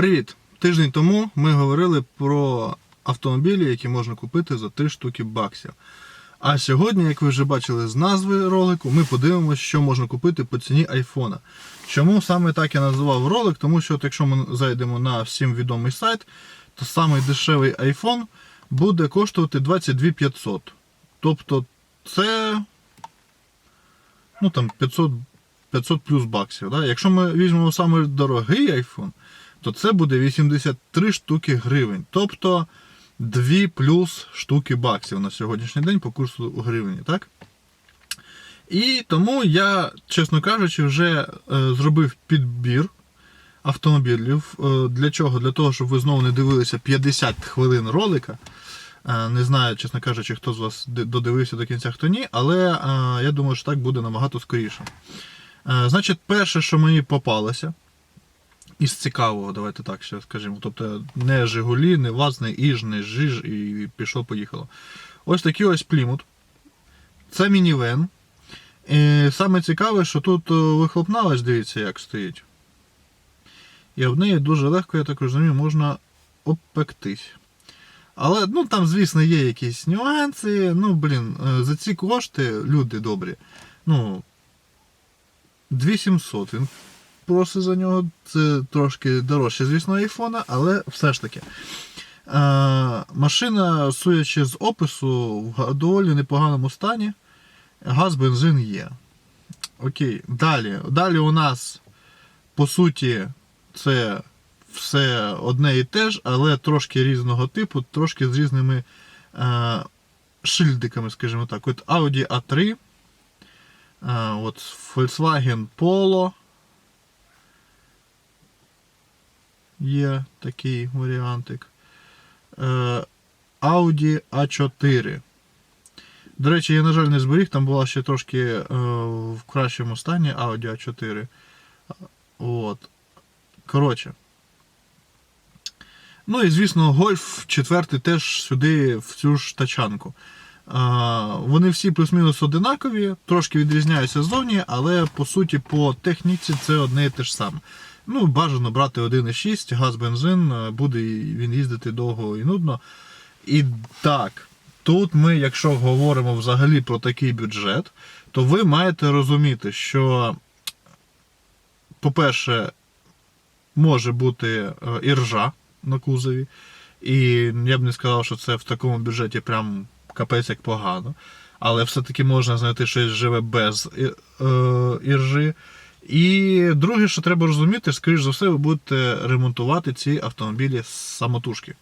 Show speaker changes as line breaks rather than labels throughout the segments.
Привіт! Тиждень тому ми говорили про автомобілі, які можна купити за 3 штуки баксів. А сьогодні, як ви вже бачили з назви ролику, ми подивимося, що можна купити по ціні айфона. Чому саме так я називав ролик? Тому що от якщо ми зайдемо на всім відомий сайт, то самий дешевий iPhone буде коштувати 22 500. Тобто це ну там 500, 500 плюс баксів. Да? Якщо ми візьмемо саме дорогий iPhone, то це буде 83 штуки гривень. Тобто 2 плюс штуки баксів на сьогоднішній день по курсу гривні, так? І тому я, чесно кажучи, вже е, зробив підбір автомобілів. Е, для чого? Для того, щоб ви знову не дивилися 50 хвилин ролика. Е, Не знаю, чесно кажучи, хто з вас додивився до кінця, хто ні, але я думаю, що так буде набагато скоріше. Значить, перше, що мені попалося, із цікавого, давайте так ще скажімо. Тобто не Жигулі, не ВАЗ, не Іж, не Жиж і пішло, поїхало. Ось такий ось плімут. Це мінівен. І саме цікаве, що тут е, вихлопна, ось дивіться, як стоїть. І в неї дуже легко, я так розумію, можна обпектись. Але ну там, звісно, є якісь нюанси. Ну, блін, е, за ці кошти, люди добрі. Ну, 2700 він просить за нього. Це трошки дорожче, звісно, айфона, але все ж таки. Е, машина, судячи з опису, в доволі непоганому стані. Газ, бензин є. Окей, далі. Далі у нас, по суті, це все одне і те ж, але трошки різного типу, трошки з різними е, шильдиками, скажімо так. От Audi A3, е, от Volkswagen Polo. Є такий варіантик. Е, Audi A4. До речі, я, на жаль, не зберіг, там була ще трошки е, в кращому стані Audi A4. От. Коротше. Ну і звісно, Гольф 4 теж сюди, в цю ж тачанку. Вони всі плюс-мінус одинакові, трошки відрізняються ззовні, але по суті по техніці це одне і те ж саме. Ну, бажано брати 1,6, газ бензин, е, буде він їздити довго і нудно. І так, тут ми, якщо говоримо взагалі про такий бюджет, то ви маєте розуміти, що, по-перше, може бути е, і ржа на кузові. І я б не сказав, що це в такому бюджеті прям капець як погано. Але все-таки можна знайти щось живе без е, іржи. І друге, що треба розуміти, скоріш за все, ви будете ремонтувати ці автомобілі з самотужки.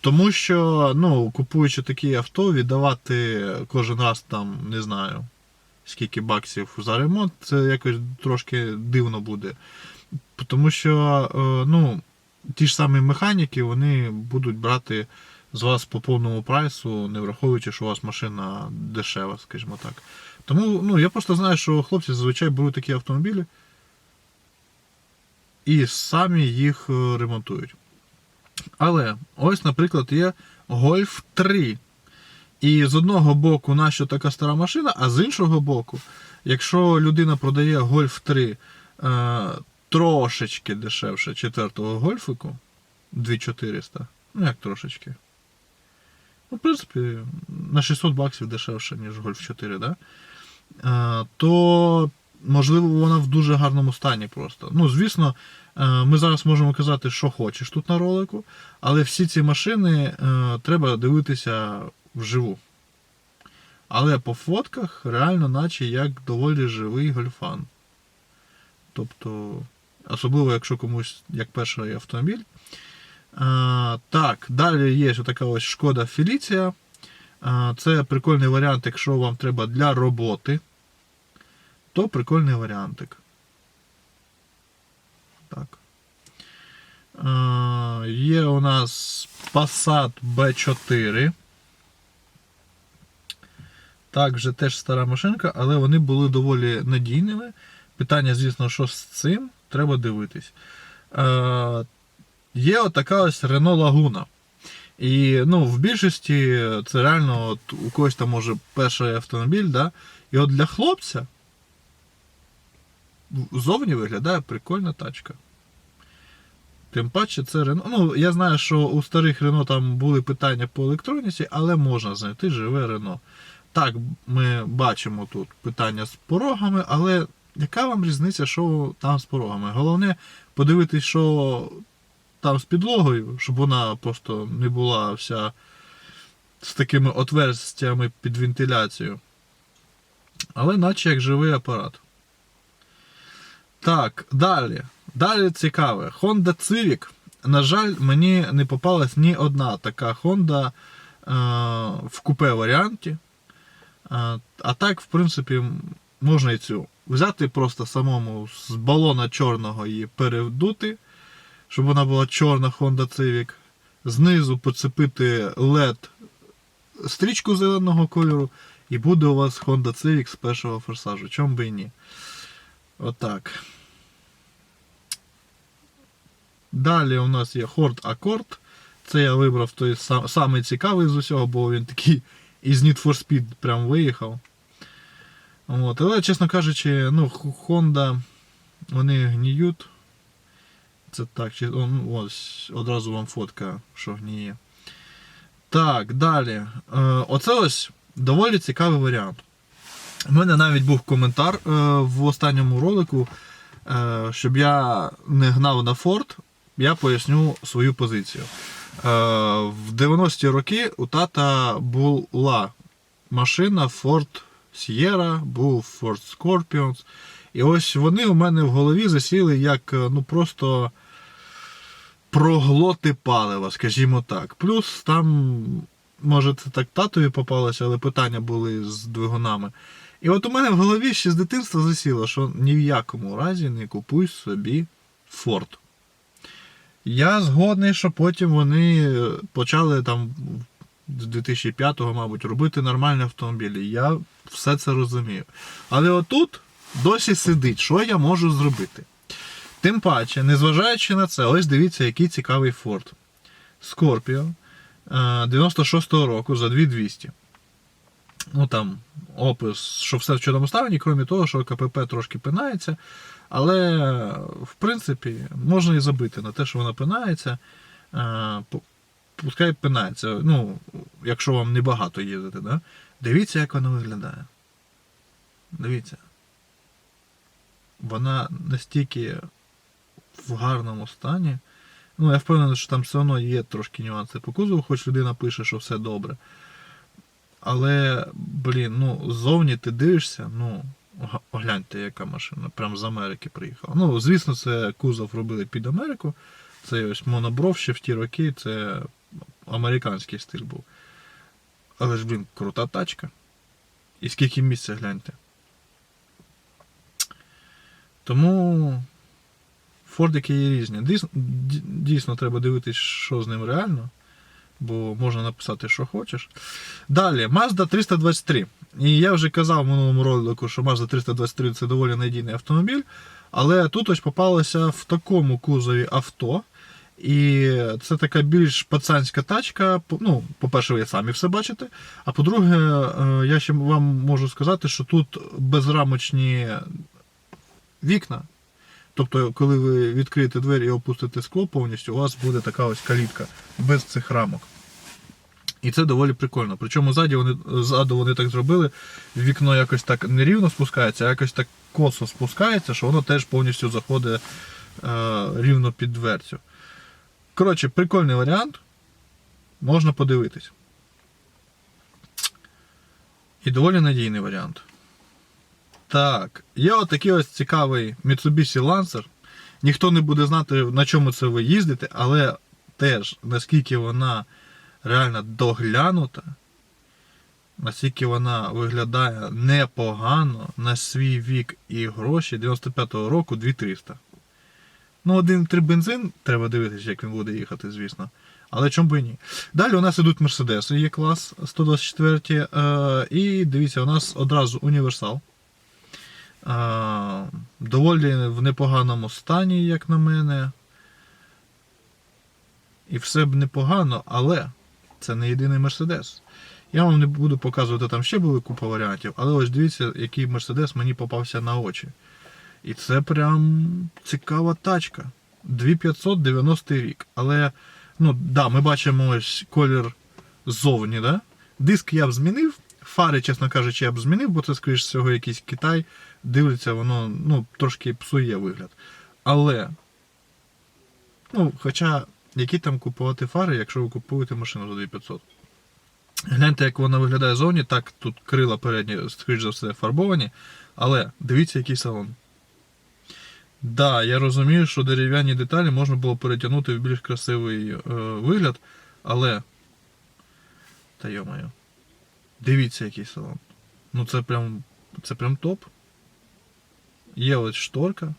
Тому що, ну, купуючи такі авто, віддавати кожен раз там, не знаю, скільки баксів за ремонт, це якось трошки дивно буде. Тому що, е, ну, ті ж самі механіки, вони будуть брати з вас по повному прайсу, не враховуючи, що у вас машина дешева, скажімо так. Тому ну, я просто знаю, що хлопці зазвичай беруть такі автомобілі і самі їх е, ремонтують. Але ось, наприклад, є Golf 3. І з одного боку, нащо така стара машина, а з іншого боку, якщо людина продає Golf 3 е, трошечки дешевше четвертого гольфику 2400, ну як трошечки. Ну, в принципі, на 600 баксів дешевше, ніж Golf 4, да? Е, то можливо вона в дуже гарному стані просто. Ну, звісно, е, ми зараз можемо казати, що хочеш тут на ролику, але всі ці машини е, треба дивитися вживу. Але по фотках реально, наче як доволі живий гольфан. Тобто, особливо, якщо комусь як перший автомобіль. А, так, далі є така ось шкода Феліція. Це прикольний варіант, якщо вам треба для роботи, то прикольний варіантик. Так. Є у нас Passat B4. Так, вже теж стара машинка, але вони були доволі надійними. Питання, звісно, що з цим треба дивитись. Є отака ось Renault Laguna. І ну, в більшості це реально от, у когось там може перший автомобіль, да? і от для хлопця зовні виглядає прикольна тачка. Тим паче це Рено. Ну, я знаю, що у старих Рено там були питання по електроніці, але можна знайти живе Рено. Так, ми бачимо тут питання з порогами, але яка вам різниця, що там з порогами? Головне подивитись, що там з підлогою, щоб вона просто не була вся з такими отверстями під вентиляцію. Але наче як живий апарат. Так, далі. Далі цікаве. Honda Civic. На жаль, мені не попалась ні одна така Honda е, в купе варіанті. Е, а так, в принципі, можна і цю. Взяти просто самому з балона чорного її перевдути, щоб вона була чорна Honda Civic. Знизу поцепити LED стрічку зеленого кольору, і буде у вас Honda Civic з першого форсажу. Чом би і ні. Отак. Далі у нас є Ford Accord. Це я вибрав той сам, самий цікавий з усього, бо він такий із Need for Speed прям виїхав. От. Але, чесно кажучи, ну, Honda, вони гніють. Це так, чи- ну, ось одразу вам фотка, що гніє. Так, далі. Е, оце ось доволі цікавий варіант. У мене навіть був коментар е, в останньому ролику, е, щоб я не гнав на Ford, я поясню свою позицію. В 90-ті роки у тата була машина Ford Sierra, був Ford Scorpions. І ось вони у мене в голові засіли як ну просто проглоти палива, скажімо так. Плюс там, може, це так татові попалося, але питання були з двигунами. І от у мене в голові ще з дитинства засіло, що ні в якому разі не купуй собі Ford. Я згодний, що потім вони почали там з 2005-го, мабуть, робити нормальні автомобілі. Я все це розумію. Але отут досі сидить, що я можу зробити. Тим паче, незважаючи на це, ось дивіться, який цікавий Ford. Scorpio е, 96-го року за 2200. Ну там опис, що все в чудовому стані, крім того, що КПП трошки пинається. Але, в принципі, можна і забити на те, що вона пинається. Е, Пускай пинається. Ну, якщо вам небагато їздити, да? дивіться, як вона виглядає. Дивіться. Вона настільки в гарному стані. Ну, я впевнений, що там все одно є трошки нюанси по кузову, хоч людина пише, що все добре. Але, блін, ну, ззовні ти дивишся, ну, га- гляньте, яка машина, прям з Америки приїхала. Ну, звісно, це кузов робили під Америку. Це ось монобров ще в ті роки, це американський стиль був. Але ж, блін, крута тачка. І скільки місця гляньте. Тому Фордики є різні. Дійсно, треба дивитись, що з ним реально, бо можна написати, що хочеш. Далі, Mazda 323. І я вже казав в минулому ролику, що Mazda 323 це доволі надійний автомобіль. Але тут ось попалося в такому кузові авто. І це така більш пацанська тачка. Ну, по-перше, ви самі все бачите. А по-друге, е, я ще вам можу сказати, що тут безрамочні вікна. Тобто, коли ви відкриєте двері і опустите скло повністю, у вас буде така ось калітка без цих рамок. І це доволі прикольно. Причому ззаді вони, ззаду вони так зробили, вікно якось так не рівно спускається, а якось так косо спускається, що воно теж повністю заходить е, рівно під дверцю. Коротше, прикольний варіант. Можна подивитись. І доволі надійний варіант. Так, є отакий ось цікавий Mitsubishi Lancer. Ніхто не буде знати, на чому це ви їздите, але теж наскільки вона реально доглянута, наскільки вона виглядає непогано на свій вік і гроші 95-го року 2300. Ну, 1.3 бензин, треба дивитися, як він буде їхати, звісно. Але чому би і ні. Далі у нас ідуть Мерседеси, є клас 124. Е, і дивіться, у нас одразу універсал. Доволі в непоганому стані, як на мене. І все б непогано, але це не єдиний Мерседес. Я вам не буду показувати, там ще були купа варіантів, але ось дивіться, який Мерседес мені попався на очі. І це прям цікава тачка. 2590 рік. Але, ну, да, ми бачимо ось колір ззовні, да? Диск я б змінив. Фари, чесно кажучи, я б змінив, бо це, скоріш всього, якийсь Китай. Дивиться, воно ну, трошки псує вигляд. Але. Ну, хоча, які там купувати фари, якщо ви купуєте машину за 2500? Гляньте, як вона виглядає зовні. Так, тут крила передні, скоріш за все, фарбовані. Але дивіться, який салон. Да, я розумію, що дерев'яні деталі можна було перетягнути в більш красивий е, вигляд, але. Та йомаю. Дивіться, який салон. Ну це прям. Це прям топ. Є ось шторка.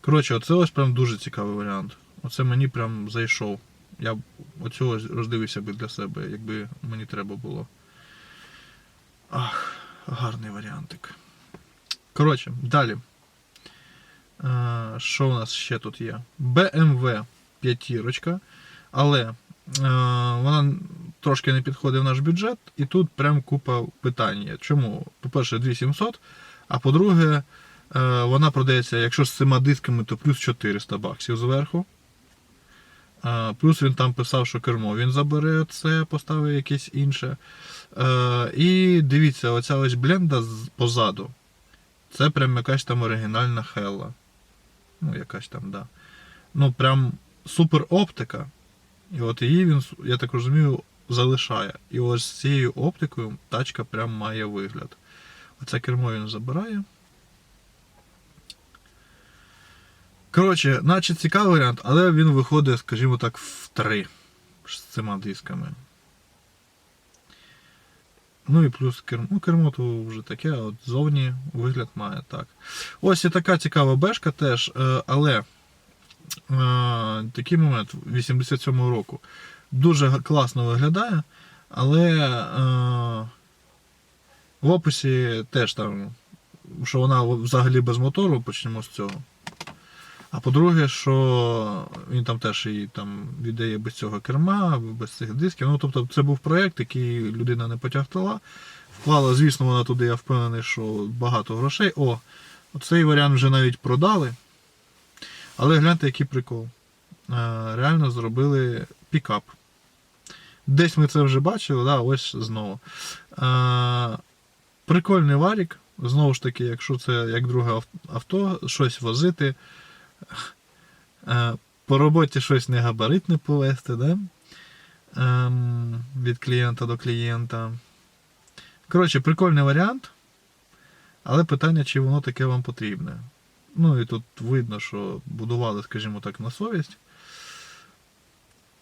Коротше, оце ось прям дуже цікавий варіант. Оце мені прям зайшов. Я б оцього роздивився би для себе, якби мені треба було. Ах, гарний варіантик. Коротше, далі. Е, Що у нас ще тут є? BMW п'ятірочка, але е, вона трошки не підходить в наш бюджет, і тут прям купа питань. Чому? По-перше, 2700, а по-друге, е, вона продається, якщо з цими дисками, то плюс 400 баксів зверху. Е, Плюс він там писав, що кермо він забере це, поставить якесь інше. Е, І дивіться, оця ось бленда позаду. Це прям якась там оригінальна Хелла. Ну, якась там, да. Ну, прям супер оптика. І от її він, я так розумію, залишає. І ось з цією оптикою тачка прям має вигляд. Оце кермо він забирає. Коротше, наче цікавий варіант, але він виходить, скажімо так, в три з цими дисками. Ну і плюс кермо. Ну, кермо то вже таке, от зовні вигляд має так. Ось і така цікава бешка теж, е, але е, такий момент 87-го року. Дуже класно виглядає, але е, в описі теж там, що вона взагалі без мотору, почнемо з цього. А по-друге, що він там теж і там віддає без цього керма, без цих дисків. Ну, тобто, це був проєкт, який людина не потягтала. Вклала, звісно, вона туди, я впевнений, що багато грошей. О, цей варіант вже навіть продали. Але гляньте, який прикол. Е, Реально зробили пікап. Десь ми це вже бачили, да, ось знову. Е, Прикольний варік. Знову ж таки, якщо це як друге авто, щось возити. Е, По роботі щось не габаритне повезти, да? Ем, від клієнта до клієнта. Коротше, прикольний варіант. Але питання, чи воно таке вам потрібне. Ну і тут видно, що будували, скажімо так, на совість.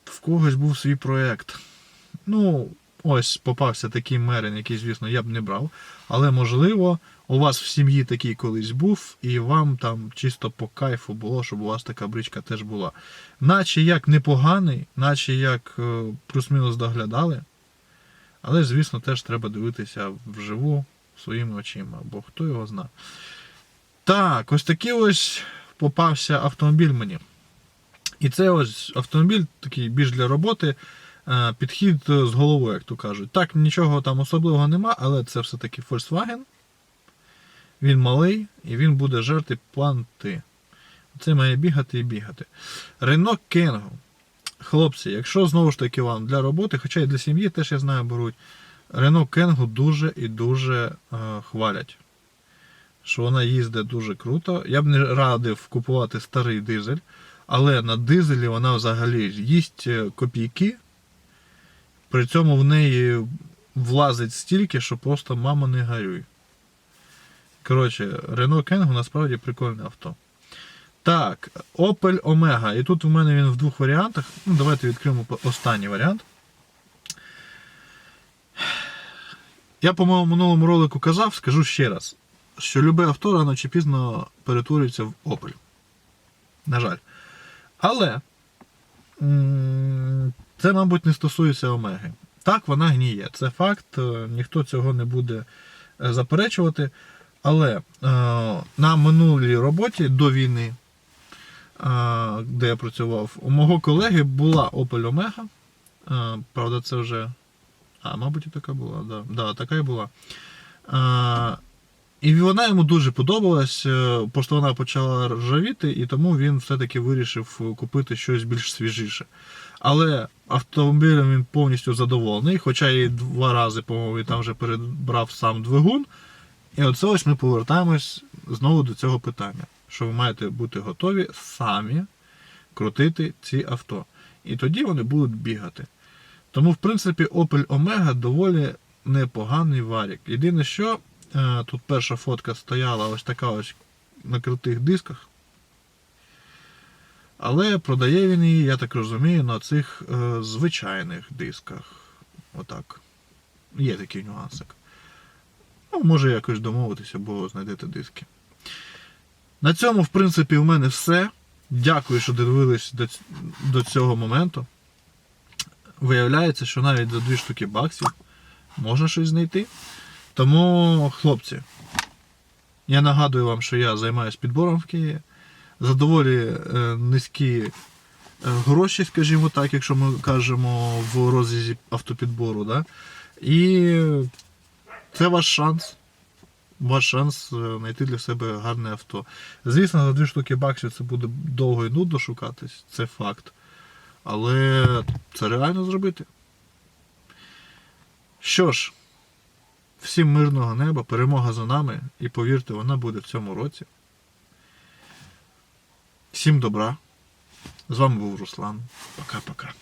В когось був свій проєкт. Ну, ось попався такий мерин, який, звісно, я б не брав. Але можливо, у вас в сім'ї такий колись був, і вам там чисто по кайфу було, щоб у вас така бричка теж була. Наче як непоганий, наче як е, плюс-мінус доглядали. Але, звісно, теж треба дивитися вживу своїми очима, бо хто його зна. Так, ось такий ось попався автомобіль мені. І це ось автомобіль такий більш для роботи, підхід з головою, як то кажуть. Так, нічого там особливого нема, але це все-таки Volkswagen. Він малий і він буде жерти планти. Це має бігати і бігати. Renault Kangoo. Хлопці, якщо знову ж таки вам для роботи, хоча і для сім'ї теж я знаю, беруть. Renault Kangoo дуже і дуже е, хвалять. Що вона їздить дуже круто. Я б не радив купувати старий дизель, але на дизелі вона взагалі їсть е, копійки. При цьому в неї влазить стільки, що просто мама не горюй. Коротше, Renault Kangoo насправді прикольне авто. Так, Opel Omega. І тут у мене він в двох варіантах. Ну, давайте відкриємо останній варіант. Я, по-моєму, минулому ролику казав, скажу ще раз, що любе авто рано чи пізно перетворюється в Opel. На жаль. Але це, мабуть, не стосується Омеги. Так, вона гніє. Це факт, е, ніхто цього не буде е, заперечувати. Але е, на минулій роботі до війни, де я працював, у мого колеги була Opel Omega. Правда, це вже. А, мабуть, і така була, да. Да, така і була. Е, І вона йому дуже подобалась, е, просто вона почала ржавіти, і тому він все-таки вирішив купити щось більш свіжіше. Але автомобілем він повністю задоволений, хоча і два рази, по-моєму, там вже перебрав сам двигун. І оце ось ми повертаємось знову до цього питання, що ви маєте бути готові самі крутити ці авто. І тоді вони будуть бігати. Тому, в принципі, Opel Omega доволі непоганий варік. Єдине, що е, тут перша фотка стояла ось така ось на крутих дисках. Але продає він її, я так розумію, на цих е, звичайних дисках. Отак. Є такий нюансик. Ну, може якось домовитися, або знайдете диски. На цьому, в принципі, в мене все. Дякую, що дивились до, до цього моменту. Виявляється, що навіть за дві штуки баксів можна щось знайти. Тому, хлопці, я нагадую вам, що я займаюся підбором в Києві. За доволі е, низькі е, гроші, скажімо так, якщо ми кажемо в розрізі автопідбору. Да? І це ваш шанс. Ваш шанс е, знайти для себе гарне авто. Звісно, за дві штуки баксів це буде довго і нудно шукатись, це факт. Але це реально зробити. Що ж, всім мирного неба, перемога за нами, і повірте, вона буде в цьому році. Всім добра. З вами був Руслан. Пока-пока.